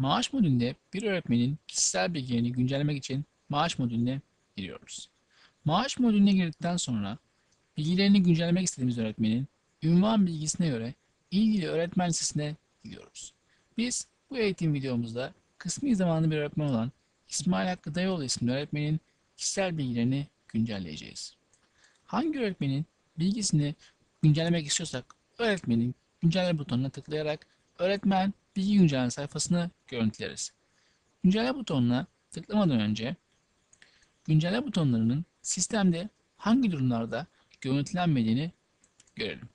Maaş modülünde bir öğretmenin kişisel bilgilerini güncellemek için maaş modülüne giriyoruz. Maaş modülüne girdikten sonra bilgilerini güncellemek istediğimiz öğretmenin ünvan bilgisine göre ilgili öğretmen listesine gidiyoruz. Biz bu eğitim videomuzda kısmi zamanlı bir öğretmen olan İsmail Hakkı Dayıoğlu isimli öğretmenin kişisel bilgilerini güncelleyeceğiz. Hangi öğretmenin bilgisini güncellemek istiyorsak öğretmenin güncelle butonuna tıklayarak öğretmen bilgi güncelleme sayfasını görüntüleriz. Güncelle butonuna tıklamadan önce güncelle butonlarının sistemde hangi durumlarda görüntülenmediğini görelim.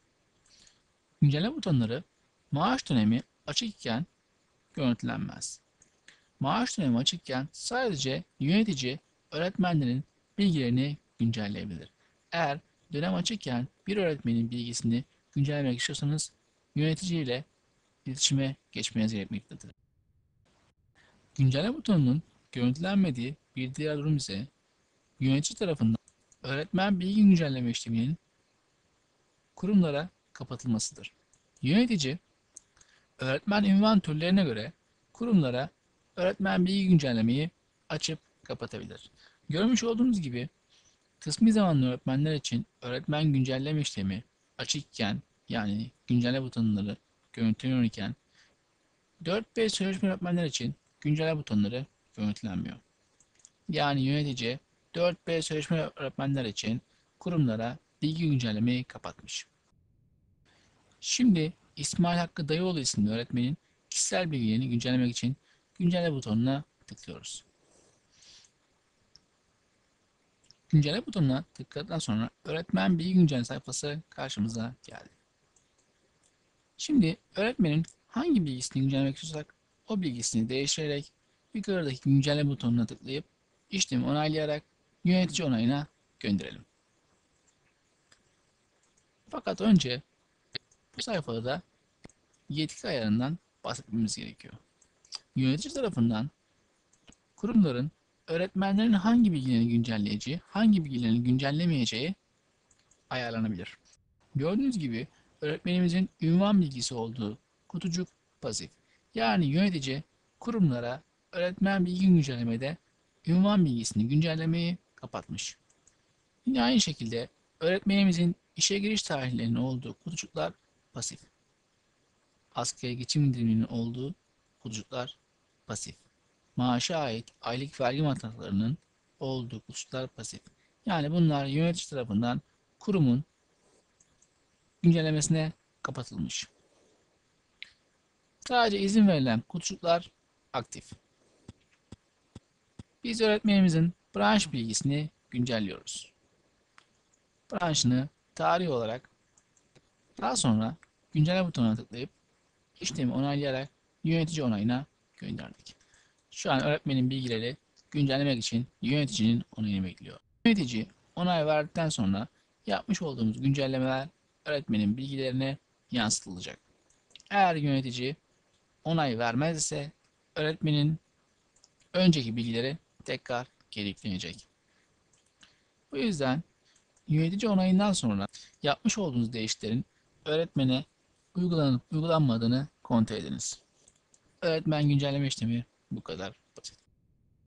Güncelle butonları maaş dönemi açık iken görüntülenmez. Maaş dönemi açıkken sadece yönetici öğretmenlerin bilgilerini güncelleyebilir. Eğer dönem açıkken bir öğretmenin bilgisini güncellemek istiyorsanız yönetici ile iletişime geçmeniz gerekmektedir. Güncelle butonunun görüntülenmediği bir diğer durum ise yönetici tarafından öğretmen bilgi güncelleme işleminin kurumlara kapatılmasıdır. Yönetici öğretmen ünvan türlerine göre kurumlara öğretmen bilgi güncellemeyi açıp kapatabilir. Görmüş olduğunuz gibi kısmi zamanlı öğretmenler için öğretmen güncelleme işlemi açıkken yani güncelle butonları görüntüleniyor iken 4B sözleşme öğretmenler için güncelle butonları görüntülenmiyor. Yani yönetici 4B sözleşme öğretmenler için kurumlara bilgi güncellemeyi kapatmış. Şimdi İsmail Hakkı Dayıoğlu isimli öğretmenin kişisel bilgilerini güncellemek için güncelle butonuna tıklıyoruz. Güncelle butonuna tıkladıktan sonra öğretmen bilgi güncelleme sayfası karşımıza geldi. Şimdi öğretmenin hangi bilgisini güncellemek istiyorsak o bilgisini değiştirerek yukarıdaki güncelle butonuna tıklayıp işlemi onaylayarak yönetici onayına gönderelim. Fakat önce bu sayfada da yetki ayarından bahsetmemiz gerekiyor. Yönetici tarafından kurumların öğretmenlerin hangi bilgilerini güncelleyeceği, hangi bilgilerini güncellemeyeceği ayarlanabilir. Gördüğünüz gibi öğretmenimizin ünvan bilgisi olduğu kutucuk pasif. Yani yönetici kurumlara öğretmen bilgi güncellemede ünvan bilgisini güncellemeyi kapatmış. Yine aynı şekilde öğretmenimizin işe giriş tarihlerinin olduğu kutucuklar pasif. Askıya geçim indiriminin olduğu kutucuklar pasif. Maaşa ait aylık vergi matrahlarının olduğu kutucuklar pasif. Yani bunlar yönetici tarafından kurumun güncellemesine kapatılmış. Sadece izin verilen kutucuklar aktif. Biz öğretmenimizin branş bilgisini güncelliyoruz. Branşını tarih olarak daha sonra güncelle butonuna tıklayıp işlemi onaylayarak yönetici onayına gönderdik. Şu an öğretmenin bilgileri güncellemek için yöneticinin onayını bekliyor. Yönetici onay verdikten sonra yapmış olduğumuz güncellemeler öğretmenin bilgilerine yansıtılacak. Eğer yönetici onay vermez ise öğretmenin önceki bilgileri tekrar geri yüklenecek. Bu yüzden yönetici onayından sonra yapmış olduğunuz değişiklerin öğretmene uygulanıp uygulanmadığını kontrol ediniz. Öğretmen güncelleme işlemi bu kadar.